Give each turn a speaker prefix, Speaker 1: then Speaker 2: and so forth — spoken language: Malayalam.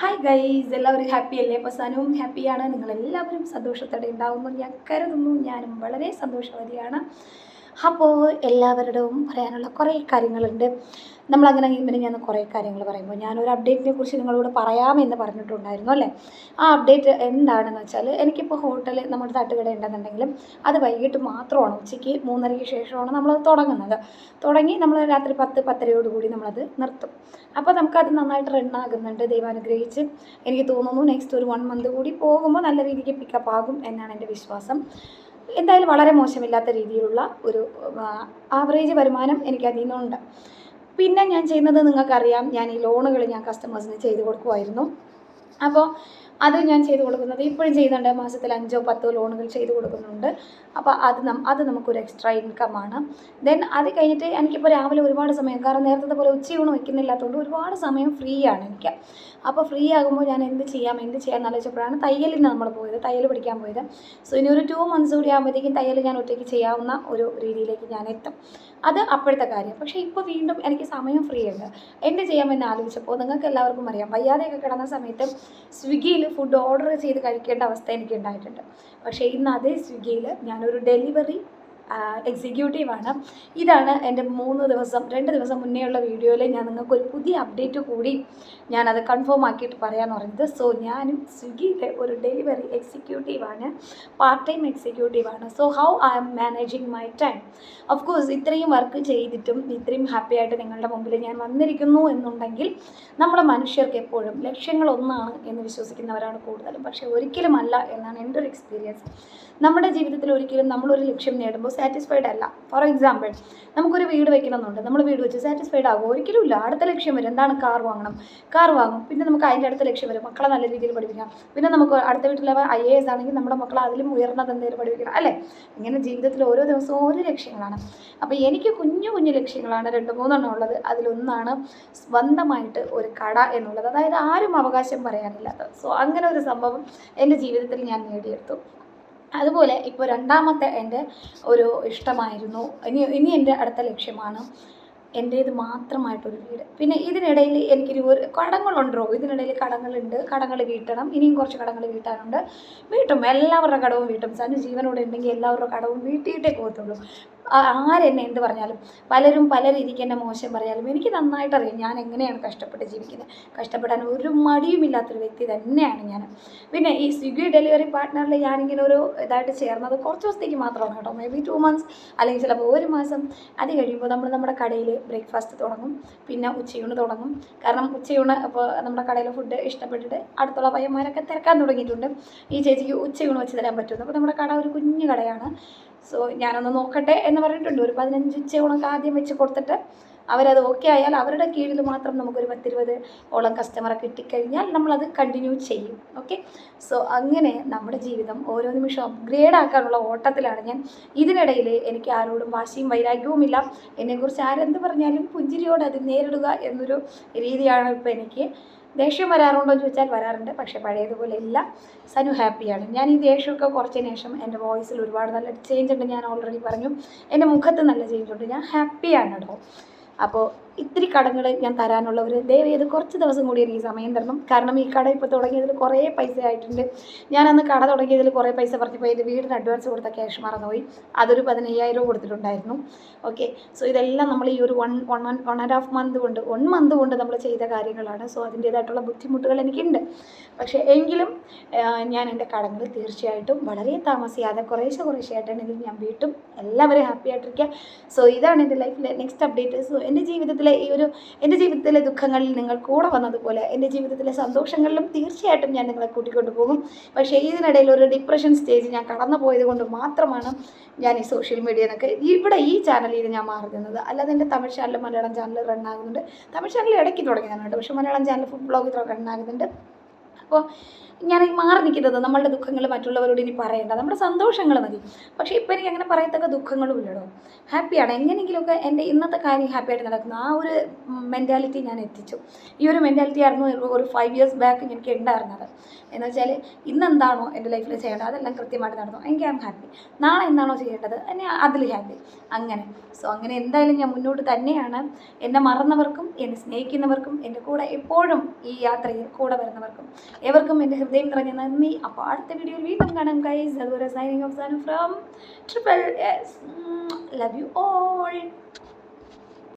Speaker 1: ഹായ് ഗൈസ് എല്ലാവരും ഹാപ്പി അല്ലേ? അപ്പോൾ സനവും ഹാപ്പിയാണ് നിങ്ങളെല്ലാവരും സന്തോഷത്തോടെ ഉണ്ടാവുമെന്ന് ഞാൻ കരുതുന്നു. ഞാനും വളരെ സന്തോഷവതിയാണ്. അപ്പോൾ എല്ലാവരുടെയും പറയാനുള്ള കുറേ കാര്യങ്ങളുണ്ട്. നമ്മളങ്ങനെ ഇങ്ങനെ ഞാൻ കുറേ കാര്യങ്ങൾ പറയുമ്പോൾ ഞാനൊരു അപ്ഡേറ്റിനെ കുറിച്ച് നിങ്ങളോട് പറയാമെന്ന് പറഞ്ഞിട്ടുണ്ടായിരുന്നു അല്ലേ? ആ അപ്ഡേറ്റ് എന്താണെന്ന് വെച്ചാൽ എനിക്കിപ്പോൾ ഹോട്ടൽ നമ്മുടെ തട്ടുകട ഉണ്ടെന്നുണ്ടെങ്കിലും അത് വൈകിട്ട് മാത്രമാണ്. ഉച്ചയ്ക്ക് മൂന്നരയ്ക്ക് ശേഷമാണ് നമ്മളത് തുടങ്ങുന്നത്. തുടങ്ങി നമ്മൾ രാത്രി പത്ത് പത്തരയോടുകൂടി നമ്മളത് നിർത്തും. അപ്പോൾ നമുക്കത് നന്നായിട്ട് റണ്ണാകുന്നുണ്ട് ദൈവാനുഗ്രഹിച്ച്. ദൈവം എനിക്ക് തോന്നുന്നു നെക്സ്റ്റ് ഒരു വൺ മന്ത് കൂടി പോകുമ്പോൾ നല്ല രീതിക്ക് പിക്കപ്പ് ആകും എന്നാണ് എന്റെ വിശ്വാസം. എന്തായാലും വളരെ മോശമില്ലാത്ത രീതിയിലുള്ള ഒരു ആവറേജ് വരുമാനം എനിക്ക് അതിൽ നിന്നുണ്ട്. പിന്നെ ഞാൻ ചെയ്യുന്നത് നിങ്ങൾക്കറിയാം ഞാൻ ഈ ലോണുകൾ ഞാൻ കസ്റ്റമേഴ്സിന് ചെയ്ത് കൊടുക്കുമായിരുന്നു. അപ്പോൾ അത് ഞാൻ ചെയ്ത് കൊടുക്കുന്നത്. ഇപ്പോഴും ചെയ്യുന്നുണ്ട്. മാസത്തിൽ അഞ്ചോ പത്തോ ലോണുകൾ ചെയ്ത് കൊടുക്കുന്നുണ്ട്. അപ്പോൾ അത് നം അത് നമുക്കൊരു എക്സ്ട്രാ ഇൻകമാണ് ദെൻ അത് കഴിഞ്ഞിട്ട് എനിക്കിപ്പോൾ രാവിലെ ഒരുപാട് സമയം കാരണം നേരത്തെ പോലെ ഉച്ചയൂണ് വയ്ക്കുന്നില്ലാത്തതുകൊണ്ട് ഒരുപാട് സമയം ഫ്രീ ആണ് എനിക്ക്. അപ്പോൾ ഫ്രീ ആകുമ്പോൾ ഞാൻ എന്ത് ചെയ്യാം എന്ത് ചെയ്യാം എന്ന് ആലോചിച്ചപ്പോഴാണ് തയ്യലിന് നമ്മൾ പോയത് തയ്യൽ പഠിക്കാൻ പോയത്. സോ ഇനി ഒരു ടു മന്ത്സ് കൂടി ആകുമ്പോഴത്തേക്കും തയ്യൽ ഞാൻ ഒറ്റയ്ക്ക് ചെയ്യാവുന്ന ഒരു രീതിയിലേക്ക് ഞാൻ എത്തും. അത് അപ്പോഴത്തെ കാര്യം. പക്ഷേ ഇപ്പോൾ വീണ്ടും എനിക്ക് സമയം ഫ്രീ ഉണ്ട്. എന്ത് ചെയ്യാമെന്ന് ആലോചിച്ചപ്പോൾ നിങ്ങൾക്ക് എല്ലാവർക്കും അറിയാം വയ്യാതെയൊക്കെ കിടന്ന സമയത്ത് സ്വിഗ്ഗിയിൽ ഫുഡ് ഓർഡർ ചെയ്ത് കഴിക്കേണ്ട അവസ്ഥ എനിക്ക് ഉണ്ടായിട്ടുണ്ട് പക്ഷേ ഇന്ന് അതേ സ്വിഗ്ഗിയിൽ ഞാനൊരു ഡെലിവറി എക്സിക്യൂട്ടീവാണ് ഇതാണ് എന്റെ മൂന്ന് ദിവസം രണ്ട് ദിവസം മുന്നേയുള്ള വീഡിയോയിൽ ഞാൻ നിങ്ങൾക്ക് ഒരു പുതിയ അപ്ഡേറ്റ് കൂടി ഞാനത് കൺഫേം ആക്കിയിട്ട് പറയാമെന്ന് പറഞ്ഞത് സോ ഞാനും സ്വിഗ്ഗിയിലെ ഒരു ഡെലിവറി എക്സിക്യൂട്ടീവാണ് part time എക്സിക്യൂട്ടീവാണ് so how I'm managing my time of course ഇത്രയും വർക്ക് ചെയ്തിട്ടും ഇത്രയും ഹാപ്പി ആയിട്ട് നിങ്ങളുടെ മുമ്പിൽ ഞാൻ വന്നിരിക്കുന്നു എന്നുണ്ടെങ്കിൽ നമ്മളെ മനുഷ്യർക്ക് എപ്പോഴും ലക്ഷ്യങ്ങളൊന്നാണ് എന്ന് വിശ്വസിക്കുന്നവരാണ് കൂടുതലും. പക്ഷേ ഒരിക്കലുമല്ല എന്നാണ് എന്റെ ഒരു എക്സ്പീരിയൻസ് നമ്മുടെ ജീവിതത്തിൽ ഒരിക്കലും നമ്മളൊരു ലക്ഷ്യം നേടുമ്പോൾ സാറ്റിസ്ഫൈഡ് അല്ല. ഫോർ എക്സാമ്പിൾ നമുക്കൊരു വീട് വെക്കണമെന്നുണ്ട്. നമ്മൾ വീട് വെച്ച് സാറ്റിസ്ഫൈഡ് ആകും. ഒരിക്കലും ഇല്ല. അടുത്ത ലക്ഷ്യം വരും. എന്താണ്? കാർ വാങ്ങണം. കാർ വാങ്ങും. പിന്നെ നമുക്ക് അതിന്റെ അടുത്ത ലക്ഷ്യം വരും. മക്കളെ നല്ല രീതിയിൽ പഠിപ്പിക്കാം. പിന്നെ നമുക്ക് അടുത്ത വീട്ടിലെ ഐ എ എസ് ആണെങ്കിൽ നമ്മുടെ മക്കളെ അതിലും ഉയർന്നത് എന്തെങ്കിലും പഠിപ്പിക്കണം. അല്ലേ? ഇങ്ങനെ ജീവിതത്തിൽ ഓരോ ദിവസവും ഓരോ ലക്ഷ്യങ്ങളാണ്. അപ്പോൾ എനിക്ക് കുഞ്ഞു കുഞ്ഞു ലക്ഷ്യങ്ങളാണ് രണ്ട് മൂന്നെണ്ണം ഉള്ളത്. അതിലൊന്നാണ് സ്വന്തമായിട്ട് ഒരു കട എന്നുള്ളത്. അതായത് ആരും അവകാശം പറയാനില്ലാത്തത് സോ അങ്ങനെ ഒരു സംഭവം എന്റെ ജീവിതത്തിൽ ഞാൻ നേടിയെടുത്തു. അതുപോലെ ഇപ്പോൾ രണ്ടാമത്തെ എന്റെ ഒരു ഇഷ്ടമായിരുന്നു. ഇനി ഇനി എന്റെ അടുത്ത ലക്ഷ്യമാണ് എന്റേത് മാത്രമായിട്ടൊരു വീട്. പിന്നെ ഇതിനിടയിൽ എനിക്കൊരു ഒരു കടങ്ങളുണ്ടോ? ഇതിനിടയിൽ കടങ്ങളുണ്ട്. കടങ്ങൾ വീട്ടണം. ഇനിയും കുറച്ച് കടങ്ങൾ വീട്ടാനുണ്ട്. വീട്ടും എല്ലാവരുടെ കടവും വീട്ടും. സനു ജീവനോടെ ഉണ്ടെങ്കിൽ എല്ലാവരുടെ കടവും വീട്ടിയിട്ടേ പോകത്തുള്ളൂ. ആരെന്നെ എന്ത് പറഞ്ഞാലും പലരും പല രീതിക്ക് എന്നെ മോശം പറയാലും എനിക്ക് നന്നായിട്ട് അറിയാം ഞാൻ എങ്ങനെയാണ് കഷ്ടപ്പെട്ട് ജീവിക്കുന്നത്. കഷ്ടപ്പെടാൻ ഒരു മടിയുമില്ലാത്തൊരു വ്യക്തി തന്നെയാണ് ഞാൻ. പിന്നെ ഈ സ്വിഗ്ഗി ഡെലിവറി പാർട്ട്ണറിൽ ഞാനിങ്ങനെ ഒരു ഇതായിട്ട് ചേർന്നത് കുറച്ച് ദിവസത്തേക്ക് മാത്രമാണ് കേട്ടോ. മേ ബി ടു മന്ത്സ് അല്ലെങ്കിൽ ചിലപ്പോൾ ഒരു മാസം. അത് കഴിയുമ്പോൾ നമ്മൾ നമ്മുടെ കടയിൽ ബ്രേക്ക്ഫാസ്റ്റ് തുടങ്ങും. പിന്നെ ഉച്ചയൂണ് തുടങ്ങും. കാരണം ഉച്ചയൂണ് അപ്പോൾ നമ്മുടെ കടയിലെ ഫുഡ് ഇഷ്ടപ്പെട്ടിട്ട് അടുത്തുള്ള പയ്യന്മാരൊക്കെ തിരക്കാൻ തുടങ്ങിയിട്ടുണ്ട്. ഈ ചേച്ചിക്ക് ഉച്ചയൂണ് വെച്ച് തരാൻ പറ്റുമെന്ന് അപ്പോൾ നമ്മുടെ കട ഒരു കുഞ്ഞു കടയാണ്. സോ ഞാനൊന്ന് നോക്കട്ടെ എന്ന് പറഞ്ഞിട്ടുണ്ട്. ഒരു പതിനഞ്ച് ഉച്ചയോളൊക്കെ ആദ്യം വെച്ച് കൊടുത്തിട്ട് അവരത് ഓക്കെ ആയാൽ അവരുടെ കീഴിൽ മാത്രം നമുക്കൊരു പത്തിരുപത് ഓളം കസ്റ്റമറെ കിട്ടിക്കഴിഞ്ഞാൽ നമ്മളത് കണ്ടിന്യൂ ചെയ്യും. ഓക്കെ സോ അങ്ങനെ നമ്മുടെ ജീവിതം ഓരോ നിമിഷം അപ്ഗ്രേഡ് ആക്കാനുള്ള ഓട്ടത്തിലാണ് ഞാൻ. ഇതിനിടയിൽ എനിക്ക് ആരോടും വാശിയും വൈരാഗ്യവുമില്ല എന്നെക്കുറിച്ച് ആരെന്ത് പറഞ്ഞാലും പുഞ്ചിരിയോട് അത് നേരിടുക എന്നൊരു രീതിയാണ് ഇപ്പോൾ എനിക്ക് ദേഷ്യം വരാറുണ്ടോ എന്ന് ചോദിച്ചാൽ വരാറുണ്ട് പക്ഷേ പഴയതുപോലെ ഇല്ല. സനു ഹാപ്പിയാണ്. ഞാൻ ഈ ദേഷ്യമൊക്കെ കുറച്ചതിന് ശേഷം എന്റെ വോയിസിൽ ഒരുപാട് നല്ല ചേഞ്ച് ഉണ്ട് ഞാൻ ഓൾറെഡി പറഞ്ഞു. എന്റെ മുഖത്ത് നല്ല ചേഞ്ച് ഉണ്ട്. ഞാൻ ഹാപ്പിയാണ് കേട്ടോ അപ്പോൾ ഇത്തിരി കടങ്ങൾ ഞാൻ തരാനുള്ളവർ ദയവ് ചെയ്ത് കുറച്ച് ദിവസം കൂടി എനിക്ക് സമയം തരണം. കാരണം ഈ കട ഇപ്പോൾ തുടങ്ങിയതിൽ കുറേ പൈസ ആയിട്ടുണ്ട്. ഞാനന്ന് കട തുടങ്ങിയതിൽ കുറേ പൈസ പറഞ്ഞപ്പോൾ എന്റെ വീടിന് അഡ്വാൻസ് കൊടുത്ത ക്യാഷ് മറന്നുപോയി. അതൊരു പതിനയ്യായിരം കൊടുത്തിട്ടുണ്ടായിരുന്നു. ഓക്കെ സോ ഇതെല്ലാം നമ്മൾ ഈ ഒരു one one one and half month കൊണ്ട് വൺ മന്ത് കൊണ്ട് നമ്മൾ ചെയ്ത കാര്യങ്ങളാണ്. സോ അതിന്റേതായിട്ടുള്ള ബുദ്ധിമുട്ടുകൾ എനിക്കുണ്ട്. പക്ഷേ എങ്കിലും ഞാൻ എന്റെ കടങ്ങൾ തീർച്ചയായിട്ടും വളരെ താമസിയാതെ കുറേശ്ശെ കുറേശ്ശെയായിട്ടാണ് ഇതിൽ ഞാൻ വീട്ടും എല്ലാവരും ഹാപ്പി ആയിട്ടിരിക്കുക. സോ ഇതാണ് എന്റെ ലൈഫിലെ നെക്സ്റ്റ് അപ്ഡേറ്റ് സോ എന്റെ ജീവിതത്തിലെ ഈ ഒരു എന്റെ ജീവിതത്തിലെ ദുഃഖങ്ങളിൽ നിങ്ങൾ കൂടെ വന്നതുപോലെ എന്റെ ജീവിതത്തിലെ സന്തോഷങ്ങളിലും തീർച്ചയായിട്ടും ഞാൻ നിങ്ങളെ കൂട്ടിക്കൊണ്ടു പോകും. പക്ഷേ ഇതിനിടയിൽ ഒരു ഡിപ്രഷൻ സ്റ്റേജ് ഞാൻ കടന്നു പോയത് കൊണ്ട് മാത്രമാണ് ഞാൻ ഈ സോഷ്യൽ മീഡിയ എന്നൊക്കെ ഇവിടെ ഈ ചാനലിൽ ഞാൻ മാറി നിന്നത്. അല്ലാതെ എന്റെ Tamil channel Malayalam channel run Tamil channel ഇടയ്ക്ക് തുടങ്ങിയതാണ് കേട്ടോ. പക്ഷേ Malayalam channel full blog run ആകുന്നുണ്ട് അപ്പോൾ ഞാൻ മാറി നിൽക്കുന്നത് നമ്മളുടെ ദുഃഖങ്ങൾ മറ്റുള്ളവരോട് ഇനി പറയേണ്ട. നമ്മുടെ സന്തോഷങ്ങൾ മതി. പക്ഷേ ഇപ്പം എനിക്ക് അങ്ങനെ പറയത്തക്ക ദുഃഖങ്ങളും ഇല്ലടോ. ഹാപ്പിയാണ് എങ്ങനെയെങ്കിലുമൊക്കെ എന്റെ ഇന്നത്തെ കാര്യം ഹാപ്പി ആയിട്ട് നടക്കുന്നു. ആ ഒരു മെന്റാലിറ്റി ഞാൻ എത്തിച്ചു. ഈ ഒരു മെന്റാലിറ്റി ആയിരുന്നു ഒരു ഫൈവ് ഇയേഴ്സ് ബാക്ക് എനിക്ക് ഉണ്ടായിരുന്നത്. എന്ന് വെച്ചാൽ ഇന്നെന്താണോ എന്റെ ലൈഫിൽ ചെയ്യേണ്ടത്? അതെല്ലാം കൃത്യമായിട്ട് നടന്നു. എനിക്ക് ആം ഹാപ്പി നാളെ എന്താണോ ചെയ്യേണ്ടത്? എന്നെ അതിൽ ഹാപ്പി അങ്ങനെ. സോ അങ്ങനെ എന്തായാലും ഞാൻ മുന്നോട്ട് തന്നെയാണ്. എന്നെ മറന്നവർക്കും എന്നെ സ്നേഹിക്കുന്നവർക്കും എന്റെ കൂടെ എപ്പോഴും ഈ യാത്രയിൽ കൂടെ വരുന്നവർക്കും ഏവർക്കും എന്റെ ഹൃദയം നിറഞ്ഞ നന്ദി. അപ്പോൾ അടുത്ത വീഡിയോയിൽ വീണ്ടും കാണാം കൈസ് അതുപോലെ signing off Sanam from triple S love you all